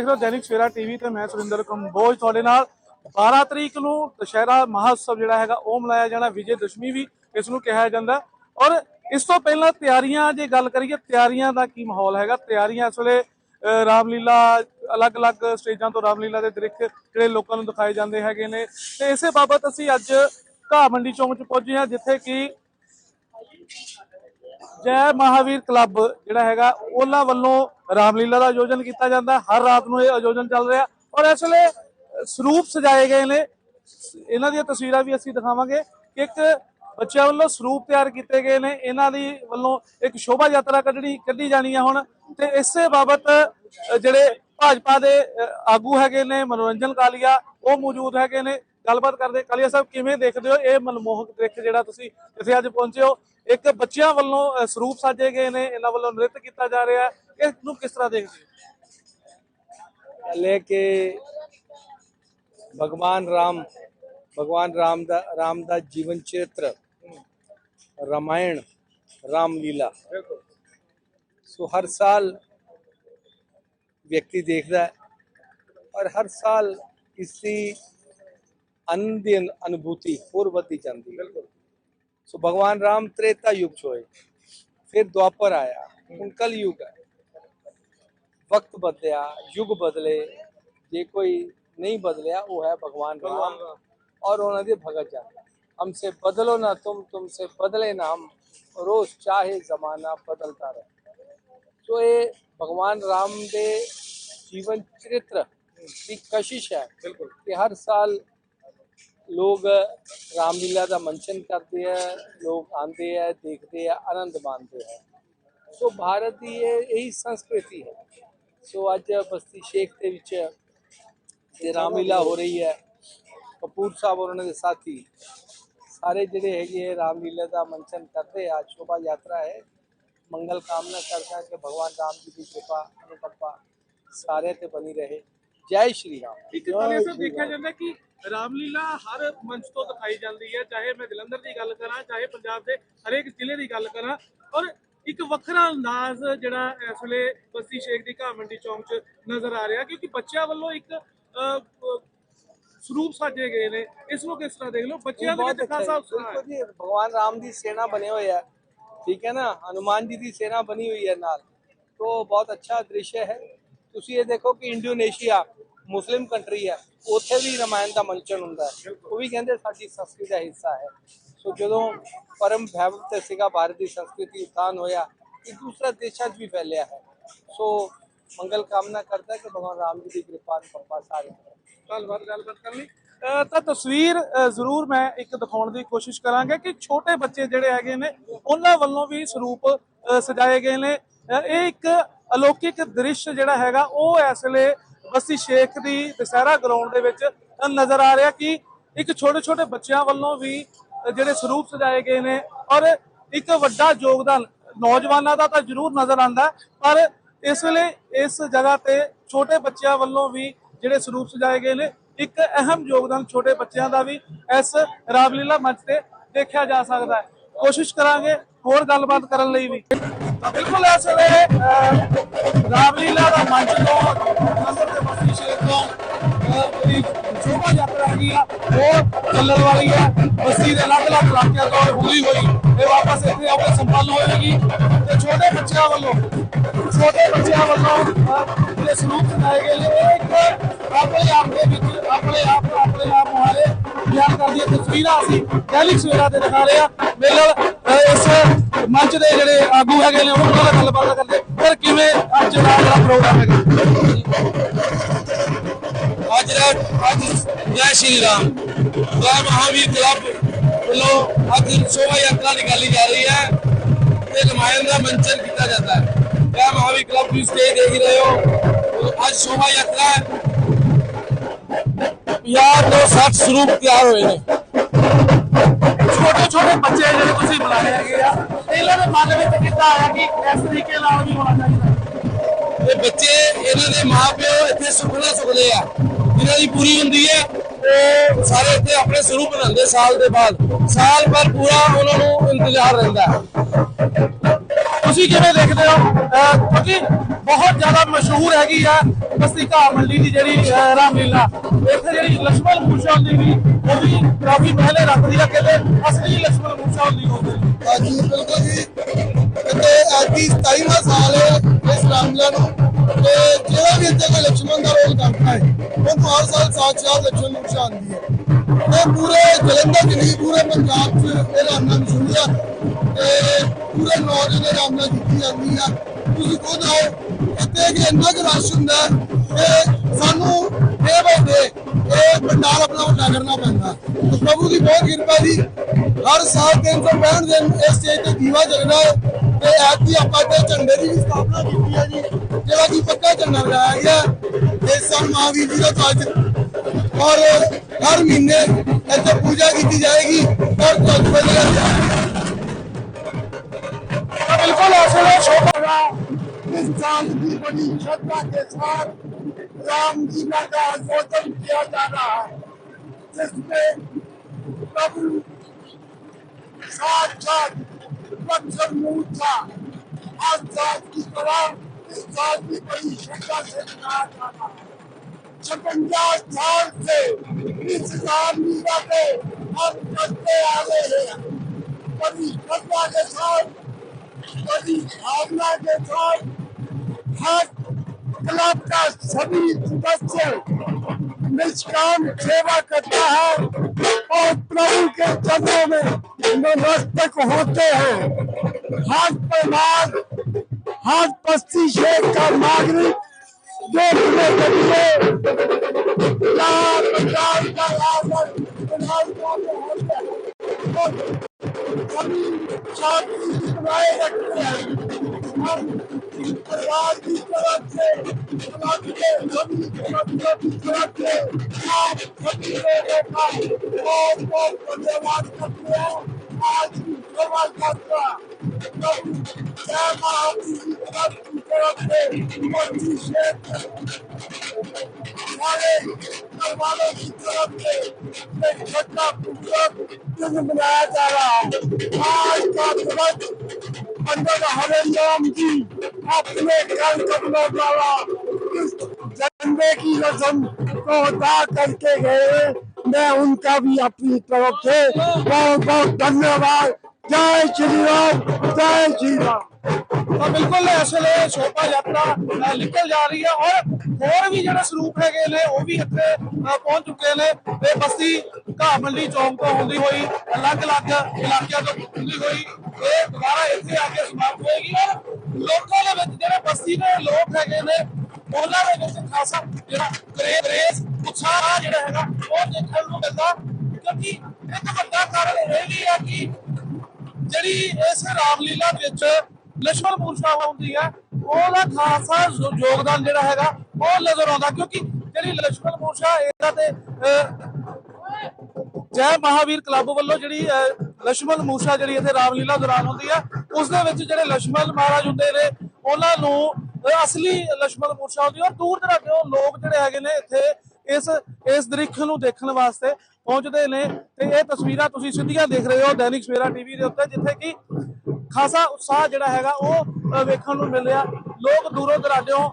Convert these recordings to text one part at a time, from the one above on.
ਦੇਖ ਰਹੇ ਹੋ ਦੈਨਿਕ ਸਵੇਰਾ ਟੀਵੀ ਤੇ ਮੈਂ ਸੁਰਿੰਦਰ ਕੰਬੋਜ ਤੁਹਾਡੇ ਨਾਲ। 12 ਤਰੀਕ ਨੂੰ ਦੁਸ਼ਹਿਰਾ ਮਹਾਉਤਸਵ ਜਿਹੜਾ ਹੈਗਾ, ਉਹ ਮਨਾਇਆ ਜਾਣਾ, ਵਿਜੇ ਦਸ਼ਮੀ ਵੀ ਇਸ ਨੂੰ ਕਿਹਾ ਜਾਂਦਾ। ਔਰ ਇਸ ਤੋਂ ਪਹਿਲਾਂ ਤਿਆਰੀਆਂ ਜੇ ਗੱਲ ਕਰੀਏ, ਤਿਆਰੀਆਂ ਦਾ ਕੀ ਮਾਹੌਲ ਹੈਗਾ? ਤਿਆਰੀਆਂ ਇਸ ਵੇਲੇ ਰਾਮਲੀਲਾ, ਅਲੱਗ-ਅਲੱਗ ਸਟੇਜਾਂ ਤੋਂ ਰਾਮਲੀਲਾ ਦੇ ਦ੍ਰਿਸ਼ ਜਿਹੜੇ ਲੋਕਾਂ ਨੂੰ ਦਿਖਾਏ ਜਾਂਦੇ ਹੈਗੇ ਨੇ। ਤੇ ਇਸੇ ਬਾਬਤ ਅਸੀਂ ਅੱਜ ਘਾਹ ਮੰਡੀ ਚੌਂਕ 'ਚ ਪਹੁੰਚੇ ਹਾਂ, ਜਿੱਥੇ ਕਿ ਜੈ ਮਹਾਵੀਰ ਕਲੱਬ, ਜਿਹੜਾ ਹੈਗਾ, ਉਹਨਾਂ ਵੱਲੋਂ ਰਾਮਲੀਲਾ ਦਾ ਆਯੋਜਨ ਕੀਤਾ ਜਾਂਦਾ ਹਰ ਰਾਤ ਨੂੰ ਇਹ ਆਯੋਜਨ ਚੱਲ ਰਿਹਾ। ਔਰ ਇਸ ਵੇਲੇ ਸਰੂਪ ਸਜਾਏ ਗਏ ਨੇ। ਇਹਨਾਂ ਦੀਆਂ ਤਸਵੀਰਾਂ ਵੀ ਅਸੀਂ ਦਿਖਾਵਾਂਗੇ। ਕਿ ਇੱਕ ਬੱਚਿਆਂ ਵੱਲੋਂ ਸਰੂਪ ਤਿਆਰ ਕੀਤੇ ਗਏ ਨੇ। ਇਹਨਾਂ ਦੀ ਵੱਲੋਂ ਇੱਕ ਸ਼ੋਭਾ ਯਾਤਰਾ ਕੱਢਣੀ ਕੱਢੀ ਜਾਣੀ ਹੈ ਹੁਣ। ਤੇ ਇਸੇ ਬਾਬਤ ਜਿਹੜੇ ਭਾਜਪਾ ਦੇ ਆਗੂ ਹੈਗੇ ਨੇ, ਮਨੋਰੰਜਨ ਕਾਲੀਆ, ਉਹ ਮੌਜੂਦ ਹੈਗੇ ਨੇ। ਗੱਲਬਾਤ ਕਰਦੇ ਕਾਲੀਆ ਸਾਹਿਬ ਕਿਵੇਂ ਦੇਖਦੇ ਹੋ ਇਹ ਮਨਮੋਹਕ ਦ੍ਰਿਸ਼ ਜਿਹੜਾ ਤੁਸੀਂ ਇੱਥੇ ਅੱਜ ਪਹੁੰਚੇ ਹੋ? ਇੱਕ ਬੱਚਿਆਂ ਵੱਲੋਂ ਸਰੂਪ ਸਾਜੇ ਗਏ ਨੇ ਇਹਨਾਂ ਵੱਲੋਂ ਨ੍ਰਿਤ ਕੀਤਾ ਜਾ ਰਿਹਾ ਹੈ। ਇਸ ਨੂੰ ਕਿਸ ਤਰ੍ਹਾਂ ਦੇਖਦੇ ਹੋ? ਲੈ ਕੇ ਭਗਵਾਨ ਰਾਮ ਭਗਵਾਨ ਰਾਮ ਦਾ ਰਾਮ ਦਾ ਜੀਵਨ ਚਰਤ੍ਰ ਰਮਾਇਣ ਰਾਮ ਲੀਲਾ ਸੋ ਹਰ ਸਾਲ ਵਿਅਕਤੀ ਦੇਖਦਾ ਔਰ ਹਰ ਸਾਲ ਇਸ दी अनु- अनुभूति होर बढ़ती जाती है सो भगवान राम त्रेता युग छोए फिर द्वापर आया ਹੁਣ कल युग है ਵਕਤ ਬਦਲਿਆ ਯੁਗ ਬਦਲੇ ਜੇ ਕੋਈ ਨਹੀਂ ਬਦਲਿਆ ਉਹ ਹੈ ਭਗਵਾਨ ਰਾਮ ਔਰ ਉਹਨਾਂ ਦੇ ਭਗਤ ਜਨ ਹਮਸੇ ਬਦਲੋ ਨਾ ਤੁਮ ਤੁਮਸੇ ਬਦਲੇ ਨਾ ਹਮ ਰੋਜ਼ ਚਾਹੇ ਜ਼ਮਾਨਾ ਬਦਲਤਾ ਰਹੇ ਸੋ ਇਹ ਭਗਵਾਨ ਰਾਮ ਦੇ ਜੀਵਨ ਚਰਿੱਤਰ ਦੀ ਕਸ਼ਿਸ਼ ਹੈ ਬਿਲਕੁਲ ਕਿ ਹਰ ਸਾਲ ਲੋਕ ਰਾਮਲੀਲਾ ਦਾ ਮੰਚਨ ਕਰਦੇ ਹੈ ਲੋਕ ਆਉਂਦੇ ਹੈ ਦੇਖਦੇ ਹੈ ਆਨੰਦ ਮਾਣਦੇ ਹੈ ਸੋ ਭਾਰਤ ਦੀ ਇਹ, ਇਹੀ ਸੰਸਕ੍ਰਿਤੀ ਹੈ। ਸੋ ਅੱਜ ਬਸਤੀ ਸ਼ੇਖ ਦੇ ਵਿੱਚ ਇਹ ਰਾਮਲੀਲਾ ਹੋ ਰਹੀ ਹੈ, ਕਪੂਰ ਸਾਹਿਬ ਔਰ ਉਹਨਾਂ ਦੇ ਸਾਥੀ, ਸਾਰੇ ਜਿਹੜੇ ਹੈਗੇ ਹੈ ਰਾਮਲੀਲਾ ਦਾ ਮੰਚਨ ਕਰਦੇ ਆ, ਸ਼ੋਭਾ ਯਾਤਰਾ ਹੈ। ਮੰਗਲ ਕਾਮਨਾ ਕਰਦਾ ਕਿ ਭਗਵਾਨ ਰਾਮ ਜੀ ਦੀ ਕਿਰਪਾ, ਅਨੁਕੰਪਾ ਸਾਰੇ ਤੇ ਬਣੀ ਰਹੇ। ਜੈ ਸ਼੍ਰੀ ਰਾਮ। ਇੱਕ ਕਾਲੀਆ ਦੇਖਿਆ ਜਾਂਦਾ ਕਿ ਰਾਮਲੀਲਾ ਹਰ ਮੰਚ ਤੋਂ ਦਿਖਾਈ ਜਾਂਦੀ ਹੈ ਚਾਹੇ ਮੈਂ ਜਲੰਧਰ ਦੀ ਗੱਲ ਕਰਾਂ ਚਾਹੇ ਪੰਜਾਬ ਦੇ ਹਰੇਕ ਜ਼ਿਲ੍ਹੇ ਦੀ ਗੱਲ ਕਰਾਂ। ਔਰ ਇੱਕ ਵੱਖਰਾ ਅੰਦਾਜ਼ ਜਿਹੜਾ ਇਸ ਵੇਲੇ ਬਸਤੀ ਸ਼ੇਖ ਦੀ ਘਾਹ ਮੰਡੀ ਚੌਂਕ 'ਚ ਨਜ਼ਰ ਆ ਰਿਹਾ ਕਿਉਂਕਿ ਬੱਚਿਆਂ ਵੱਲੋਂ ਇੱਕ ਸਰੂਪ ਸਾਜੇ ਗਏ ਨੇ। ਇਸ ਨੂੰ ਕਿਸ ਤਰ੍ਹਾਂ ਦੇਖ ਲਓ? ਬੱਚਿਆਂ ਦੇ ਵਿੱਚ ਖਾਸਾ। ਉਤਸ਼ਾਹ ਹੈ। ਭਗਵਾਨ ਰਾਮ ਦੀ ਸੈਨਾ ਬਣੇ ਹੋਏ ਹੈ ਠੀਕ ਹੈ ਨਾ? ਹਨੂਮਾਨ ਜੀ ਦੀ ਸੈਨਾ ਬਣੀ ਹੋਈ ਹੈ ਨਾਲ। ਤੋਂ ਬਹੁਤ ਅੱਛਾ ਦ੍ਰਿਸ਼ ਹੈ। ਤੁਸੀਂ ਇਹ ਦੇਖੋ ਕਿ ਇੰਡੋਨੇਸ਼ੀਆ ਮੁਸਲਿਮ ਕੰਟਰੀ ਹੈ, ਉੱਥੇ ਵੀ ਰਮਾਇਣ ਦਾ ਮੰਚਨ ਹੁੰਦਾ ਹੈ। ਉਹ ਵੀ ਕਹਿੰਦੇ ਸਾਡੀ ਸੰਸਕ੍ਰਿਤੀ ਦਾ ਹਿੱਸਾ ਹੈ। ਸੋ ਜਦੋਂ ਪਰਮ ਭੈਵ ਤੇ ਸਿਗਾ, ਭਾਰਤ ਦੀ ਸੰਸਕ੍ਰਿਤੀ ਉਤਾਨ ਹੋਇਆ, ਇਹ ਦੂਸਰਾ ਦੇਸ਼ਾਂ 'ਚ ਵੀ ਫੈਲਿਆ ਹੈ। ਸੋ ਮੰਗਲ ਕਾਮਨਾ ਕਰਦਾ ਕਿ ਭਗਵਾਨ ਰਾਮ ਜੀ ਦੀ ਕਿਰਪਾ ਨੂੰ ਪੱਪਾ ਸਾਰੇ ਕਰਨ। ਗੱਲਬਾਤ ਗੱਲਬਾਤ ਕਰ ਲਈ। ਅਹ ਤਾਂ ਤਸਵੀਰ ਜ਼ਰੂਰ ਮੈਂ ਇੱਕ ਦਿਖਾਉਣ ਦੀ ਕੋਸ਼ਿਸ਼ ਕਰਾਂਗਾ ਕਿ ਛੋਟੇ ਬੱਚੇ ਜਿਹੜੇ ਹੈਗੇ ਨੇ, ਉਹਨਾਂ ਵੱਲੋਂ ਵੀ ਸਰੂਪ ਸਜਾਏ ਗਏ ਨੇ। ਇਹ ਇੱਕ ਅਲੌਕਿਕ ਦ੍ਰਿਸ਼ ਜਿਹੜਾ ਹੈਗਾ, ਉਹ ਇਸ ਵੇਲੇ ਬੱਸੀ ਸ਼ੇਖ ਦੀ ਦਸਹਿਰਾ ਗਰਾਊਂਡ ਦੇ ਵਿੱਚ ਨਜ਼ਰ ਆ ਰਿਹਾ ਕਿ ਇੱਕ ਛੋਟੇ ਛੋਟੇ ਬੱਚਿਆਂ ਵੱਲੋਂ ਵੀ ਜਿਹੜੇ ਸਰੂਪ ਸਜਾਏ ਗਏ ਨੇ ਔਰ ਇੱਕ ਵੱਡਾ ਯੋਗਦਾਨ ਨੌਜਵਾਨਾਂ ਦਾ ਤਾਂ ਜ਼ਰੂਰ ਨਜ਼ਰ ਆਂਦਾ ਪਰ ਇਸ ਵੇਲੇ ਇਸ ਜਗ੍ਹਾ ਤੇ ਛੋਟੇ ਬੱਚਿਆਂ ਵੱਲੋਂ ਵੀ ਜਿਹੜੇ ਸਰੂਪ ਸਜਾਏ ਗਏ ਨੇ, ਇੱਕ ਅਹਿਮ ਯੋਗਦਾਨ ਛੋਟੇ ਬੱਚਿਆਂ ਦਾ ਵੀ ਇਸ ਰਾਮਲੀਲਾ ਮੰਚ ਤੇ ਦੇਖਿਆ ਜਾ ਸਕਦਾ ਹੈ। ਕੋਸ਼ਿਸ਼ ਕਰਾਂਗੇ ਹੋਰ ਗੱਲਬਾਤ ਕਰਨ ਲਈ ਵੀ। ਤਾਂ ਬਿਲਕੁਲ ਇਸ ਵੇਲੇ ਰਾਮਲੀਲਾ ਦਾ ਮੰਚ ਤੋਂ ਨੰਬਰ ਦੇ ਬਸਤੀ ਸ਼ੇਖ ਤੋਂ ਅਹ, ਸ਼ੋਭਾ ਯਾਤਰਾ ਹੈਗੀ ਆ ਉਹ ਚੱਲਣ ਵਾਲੀ ਹੈ। ਬਸਤੀ ਦੇ ਅਲੱਗ-ਅਲੱਗ ਇਲਾਕਿਆਂ ਤੋਂ ਹੁੰਦੀ ਹੋਈ ਇਹ ਵਾਪਸ ਇੱਥੇ ਆਪਣੇ ਸੰਪੰਨ ਹੋਏਗੀ। ਤੇ ਛੋਟੇ ਬੱਚਿਆਂ ਵੱਲੋਂ ਛੋਟੇ ਬੱਚਿਆਂ ਵੱਲੋਂ ਅਹ, ਜਿਹੜੇ ਸਰੂਪ ਗਏ ਨੇ। ਇਹ ਇੱਕ ਆਪਣੇ ਆਪ ਦੇ ਵਿੱਚ ਆਪਣੇ ਆਪ ਨੂੰ ਆਪਣੇ ਆਪ ਮੁਹਾਰੇ ਬਿਆਨ ਕਰਦੀਆਂ ਤਸਵੀਰਾਂ ਅਸੀਂ ਦੈਨਿਕ ਸਵੇਰਾ ਤੇ ਦਿਖਾ ਰਹੇ ਆ ਮੇਰੇ ਇਸ ਮੰਚ ਦੇ ਜਿਹੜੇ ਆਗੂ ਹੈਗੇ ਨੇ, ਉਹਨਾਂ ਨਾਲ ਗੱਲਬਾਤ ਕਰਦੇ। ਫਿਰ ਕਿਵੇਂ ਅੱਜ ਦਾ ਜਿਹੜਾ ਪ੍ਰੋਗਰਾਮ ਹੈਗਾ? ਅੱਜ ਦਾ ਅੱਜ ਜੈ ਸ਼੍ਰੀ ਰਾਮ। ਜੈ ਮਹਾਵੀਰ ਕਲੱਬ ਵੱਲੋਂ ਅੱਜ ਸ਼ੋਭਾ ਯਾਤਰਾ ਨਿਕਾਲੀ ਜਾ ਰਹੀ ਹੈ ਤੇ ਰਮਾਇਣ ਦਾ ਮੰਚਨ ਕੀਤਾ ਜਾਂਦਾ ਹੈ। ਜੈ ਮਹਾਵੀਰ ਕਲੱਬ ਦੀ ਸਟੇਜ ਦੇਖ ਰਹੇ ਹੋ। ਅੱਜ ਸ਼ੋਭਾ ਯਾਤਰਾ ਹੈ। ਯਾਰ ਤੋਂ 60 ਸਰੂਪ ਤਿਆਰ ਹੋਏ ਨੇ। ਛੋਟੇ ਛੋਟੇ ਬੱਚੇ ਜਿਹੜੇ ਤੁਸੀਂ ਬੁਲਾਏ ਹੈਗੇ ਆ, ਇਹਨਾਂ ਦੇ ਮਨ ਵਿੱਚ ਕਿੱਦਾਂ ਆਇਆ ਕਿ ਇਸ ਤਰੀਕੇ ਨਾਲ ਵੀ ਹੋਣਾ ਚਾਹੀਦਾ? ਤੇ ਬੱਚੇ, ਇਹਨਾਂ ਦੇ ਮਾਪਿਓ ਇੱਥੇ ਸੁਖਣਾ ਸੁਖਦੇ ਆ। ਜਿਨ੍ਹਾਂ ਦੀ ਪੂਰੀ ਹੁੰਦੀ ਹੈ ਤੇ ਸਾਰੇ ਇੱਥੇ ਆਪਣੇ ਸਰੂਪ ਬਣਾਉਂਦੇ ਸਾਲ ਦੇ ਬਾਅਦ। ਸਾਲ ਭਰ ਪੂਰਾ ਉਹਨਾਂ ਨੂੰ ਇੰਤਜ਼ਾਰ ਰਹਿੰਦਾ। ਤੁਸੀਂ ਕਿਵੇਂ ਦੇਖਦੇ ਹੋ ਕਿਉਂਕਿ ਬਹੁਤ ਜ਼ਿਆਦਾ ਮਸ਼ਹੂਰ ਹੈਗੀ ਆ ਬਸਤੀਕਾ ਮੰਡੀ ਦੀ ਜਿਹੜੀ ਰਾਮਲੀਲਾ। ਇੱਥੇ ਜਿਹੜੀ ਲక్ష్మణ ਮੂਸ਼ਾ ਹੁੰਦੀ ਵੀ ਉਹ ਵੀ ਕਾਫੀ ਪਹਿਲੇ ਰੱਖਦੀ ਆ ਕਹਿੰਦੇ ਅਸਲੀ ਲక్ష్మణ ਮੂਸ਼ਾ ਹੁੰਦੀ ਹੋਵੇ। ਜੀ ਬਿਲਕੁਲ ਜੀ। ਤੇ ਅੱਜ 27ਵਾਂ ਸਾਲ ਹੈ ਇਸ ਰਾਮਲੀਲਾ ਨੂੰ। ਤੇ ਜਿਹੜਾ ਵੀ ਇੱਥੇ ਕੋਈ ਲక్ష్మణ ਦਾ ਰੋਲ ਕਰਦਾ ਹੈ, ਉਹ ਹਰ ਸਾਲ ਸਾਥ ਸਾਥ ਲక్ష్మణ ਮੂਸ਼ਾ ਆਉਂਦੀ ਹੈ। ਤੇ ਪੂਰੇ ਜਲੰਧਰ ਚ ਨਹੀਂ ਪੂਰੇ ਪੰਜਾਬ ਚ ਇਹ ਰਾਮਲਾ ਮਸ਼ਹੂਰ ਤੇ ਪੂਰੇ ਨੌਜ ਦੇ ਰਾਮਲਾ ਕੀਤੀ ਜਾਂਦੀ ਆ। ਤੁਸੀਂ ਖੁਦ ਆਓ, ਇੱਥੇ ਕਿ ਇੰਨਾ ਕੁ ਰਸ਼ ਹੁੰਦਾ ਹੈ ਸਾਨੂੰ ਇਹ ਬੰਦੇ ਇਹ ਪੰਡਾਲ ਆਪਣਾ ਵੱਡਾ ਕਰਨਾ ਪੈਂਦਾ ਤੇ ਪ੍ਰਭੂ ਦੀ ਬਹੁਤ ਕਿਰਪਾ ਜੀ। ਹਰ ਸਾਲ 365 ਦਿਨ ਇਸ ਸਟੇਜ ਤੇ ਦੀਵਾ ਜਗਦਾ ਹੈ। ਤੇ ਐਤਕੀ ਆਪਾਂ ਤੇ ਝੰਡੇ ਦੀ ਵੀ ਸਥਾਪਨਾ ਕੀਤੀ ਹੈ ਜੀ। ਜਿਹੜਾ ਕਿ ਪੱਕਾ ਝੰਡਾ ਲਗਾਇਆ ਗਿਆ ਇਸ ਸਾਲ ਮਹਾਵੀਰ ਜੀ ਦਾ ਤਾਜ ਔਰ हर महीने इतने पूजा की जाएगी और बड़ी श्रद्धा के साथ राम जी का आस्वादन किया जा रहा है जिसमें प्रभु साक्षात था आज की तरह इस साल की बड़ी श्रद्धा से मनाया जा रहा है। छपंजा साल से इस राम लीला को हम करते आ रहे हैं बड़ी श्रद्धा के साथ बड़ी भावना के साथ हर क्लब का सभी सदस्य निष्काम सेवा करता है और प्रभु के चरणों में नमस्तक होते हैं हर परिवार हर बस्ती शेख का नागरिक देखने के मनाया जा रहा है आज का दिवस पंडित हरे राम जी अपने कल कदमों द्वारा इस झंडे की रस्म को अदा करके गए मैं उनका भी अपनी तरफ से बहुत बहुत धन्यवाद जय श्री राम जय श्री राम ਤਾਂ ਬਿਲਕੁਲ ਇਸ ਵੇਲੇ ਸ਼ੋਭਾ ਯਾਤਰਾ ਅ, ਨਿਕਲ ਜਾ ਰਹੀ ਹੈ ਔਰ ਹੋਰ ਵੀ ਜਿਹੜੇ ਸਰੂਪ ਹੈਗੇ ਨੇ ਉਹ ਵੀ ਇੱਥੇ ਅ, ਪਹੁੰਚ ਚੁੱਕੇ ਨੇ ਤੇ ਬਸਤੀ ਘਾਹ ਮੰਡੀ ਚੌਂਕ ਤੋਂ ਹੁੰਦੀ ਹੋਈ ਅਲੱਗ-ਅਲੱਗ ਇਲਾਕਿਆਂ ਤੋਂ ਹੁੰਦੀ ਹੋਈ ਇਹ ਦੁਬਾਰਾ ਇੱਥੇ ਆ ਕੇ ਸਮਾਪਤ ਹੋਏਗੀ ਔਰ ਲੋਕਾਂ ਦੇ ਵਿੱਚ ਜਿਹੜੇ ਬਸਤੀ ਦੇ ਲੋਕ ਹੈਗੇ ਨੇ ਉਹਨਾਂ ਦੇ ਵਿੱਚ ਖਾਸਾ ਜਿਹੜਾ ਕਰੇਜ਼ ਰੇਸ ਉਤਸ਼ਾਹ ਜਿਹੜਾ ਹੈਗਾ, ਉਹ ਦੇਖਣ ਨੂੰ ਮਿਲਦਾ, ਕਿਉਂਕਿ ਇੱਕ ਵੱਡਾ ਕਾਰਨ ਇਹ ਵੀ ਹੈ ਕਿ ਜਿਹੜੀ ਇਸ ਰਾਮਲੀਲਾ ਵਿੱਚ ਲక్ష్మణ ਮੂਰਛਾ ਹੁੰਦੀ ਹੈ, ਉਹਦਾ ਖਾਸਾ ਯੋਗਦਾਨ ਜਿਹੜਾ ਹੈਗਾ, ਉਹ ਨਜ਼ਰ ਆਉਂਦਾ, ਕਿਉਂਕਿ ਜਿਹੜੀ ਲక్ష్మణ ਮੂਰਛਾ ਇਹਦਾ ਤੇ ਜੈ ਮਹਾਵੀਰ ਕਲੱਬ ਵੱਲੋਂ ਜਿਹੜੀ ਲక్ష్మణ ਮੂਸਾ ਜਿਹੜੀ ਇੱਥੇ ਰਾਮਲੀਲਾ ਦੌਰਾਨ ਹੁੰਦੀ ਹੈ ਉਸ ਦੇ ਵਿੱਚ ਜਿਹੜੇ ਲక్ష్మణ ਮਹਾਰਾਜ ਹੁੰਦੇ ਨੇ, ਉਹਨਾਂ ਨੂੰ ਅਸਲੀ ਲక్ష్ਮਣ ਮੂਰਛਾ ਹੁੰਦੀ ਔਰ ਦੂਰ ਦਰਾਡੇ ਲੋਕ ਜਿਹੜੇ ਹੈਗੇ ਨੇ ਇੱਥੇ ਇਸ ਇਸ ਦ੍ਰਿਸ਼ ਨੂੰ ਦੇਖਣ ਵਾਸਤੇ ਪਹੁੰਚਦੇ ਨੇ। ਤੇ ਇਹ ਤਸਵੀਰਾਂ ਤੁਸੀਂ ਸਿੱਧੀਆਂ ਦੇਖ ਰਹੇ ਹੋ ਦੈਨਿਕ ਸਵੇਰਾ ਟੀਵੀ ਦੇ ਉੱਤੇ, ਜਿੱਥੇ ਕਿ ਖਾਸਾ ਉਤਸ਼ਾਹ ਜਿਹੜਾ ਹੈਗਾ, ਉਹ ਵੇਖਣ ਨੂੰ ਮਿਲ ਰਿਹਾ ਲੋਕ ਦੂਰੋਂ ਦਰਾਡਿਓਂ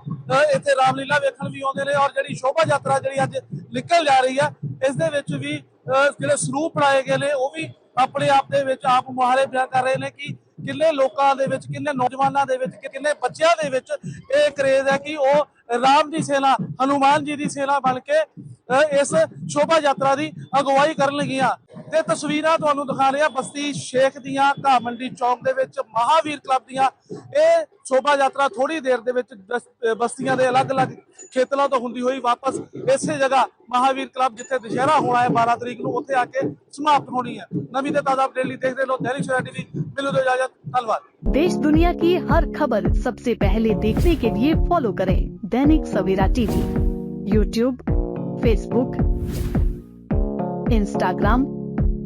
ਇੱਥੇ ਰਾਮਲੀਲਾ ਵੇਖਣ ਵੀ ਆਉਂਦੇ ਨੇ ਔਰ ਜਿਹੜੀ ਸ਼ੋਭਾ ਯਾਤਰਾ ਜਿਹੜੀ ਅੱਜ ਨਿਕਲ ਜਾ ਰਹੀ ਹੈ ਇਸ ਦੇ ਵਿੱਚ ਵੀ ਜਿਹੜੇ ਸਰੂਪ ਬਣਾਏ ਗਏ ਨੇ, ਉਹ ਵੀ ਆਪਣੇ ਆਪ ਦੇ ਵਿੱਚ ਆਪ ਮੁਹਾਰੇ ਬਿਆਨ ਕਰ ਰਹੇ ਨੇ ਕਿ ਕਿੰਨੇ ਲੋਕਾਂ ਦੇ ਵਿੱਚ ਕਿੰਨੇ ਨੌਜਵਾਨਾਂ ਦੇ ਵਿੱਚ ਕਿੰਨੇ ਬੱਚਿਆਂ ਦੇ ਵਿੱਚ ਇਹ ਕਰੇਜ਼ ਹੈ ਕਿ ਉਹ ਰਾਮ ਦੀ ਸੇਨਾ ਹਨੂਮਾਨ ਜੀ ਦੀ ਸੇਨਾ ਬਣ ਕੇ ਅ, ਇਸ ਸ਼ੋਭਾ ਯਾਤਰਾ ਦੀ ਅਗਵਾਈ ਕਰਨ ਲੱਗੀਆਂ। ਤੇ ਤਸਵੀਰਾਂ ਤੁਹਾਨੂੰ ਦਿਖਾ ਰਿਹਾ ਬਸਤੀ ਸ਼ੇਖ ਦੀਆਂ ਘਾਹ ਮੰਡੀ ਚੌਕ ਦੇ ਵਿੱਚ ਮਹਾਵੀਰ ਕਲੱਬ ਦੀਆਂ ਇਹ ਸ਼ੋਭਾ ਯਾਤਰਾ ਥੋੜੀ ਦੇਰ ਦੇ ਵਿੱਚ ਬਸ- ਬਸਤੀਆਂ ਦੇ ਅਲੱਗ-ਅਲੱਗ ਖੇਤਰਾਂ ਤੋਂ ਹੁੰਦੀ ਹੋਈ ਵਾਪਸ ਇਸੇ ਜਗ੍ਹਾ ਮਹਾਵੀਰ ਕਲੱਬ ਜਿੱਥੇ ਦੁਸ਼ਹਿਰਾ ਹੋਣਾ ਹੈ 12 ਤਰੀਕ ਨੂੰ ਉੱਥੇ ਆ ਕੇ ਸਮਾਪਤ ਹੋਣੀ ਹੈ ਨਵੀਂ ਤੇ ਤਾਜ਼ਾ ਅਪਡੇਟ ਲਈ ਦੇਖਦੇ ਰਹੋ ਦੈਨਿਕ ਸਵੇਰਾ ਟੀਵੀ ਮਿਲੋ ਦਿਓ ਇਜਾਜ਼ਤ ਧੰਨਵਾਦ देश दुनिया की हर खबर सबसे पहले देखने के लिए फॉलो करें Dainik Savera TV YouTube Facebook Instagram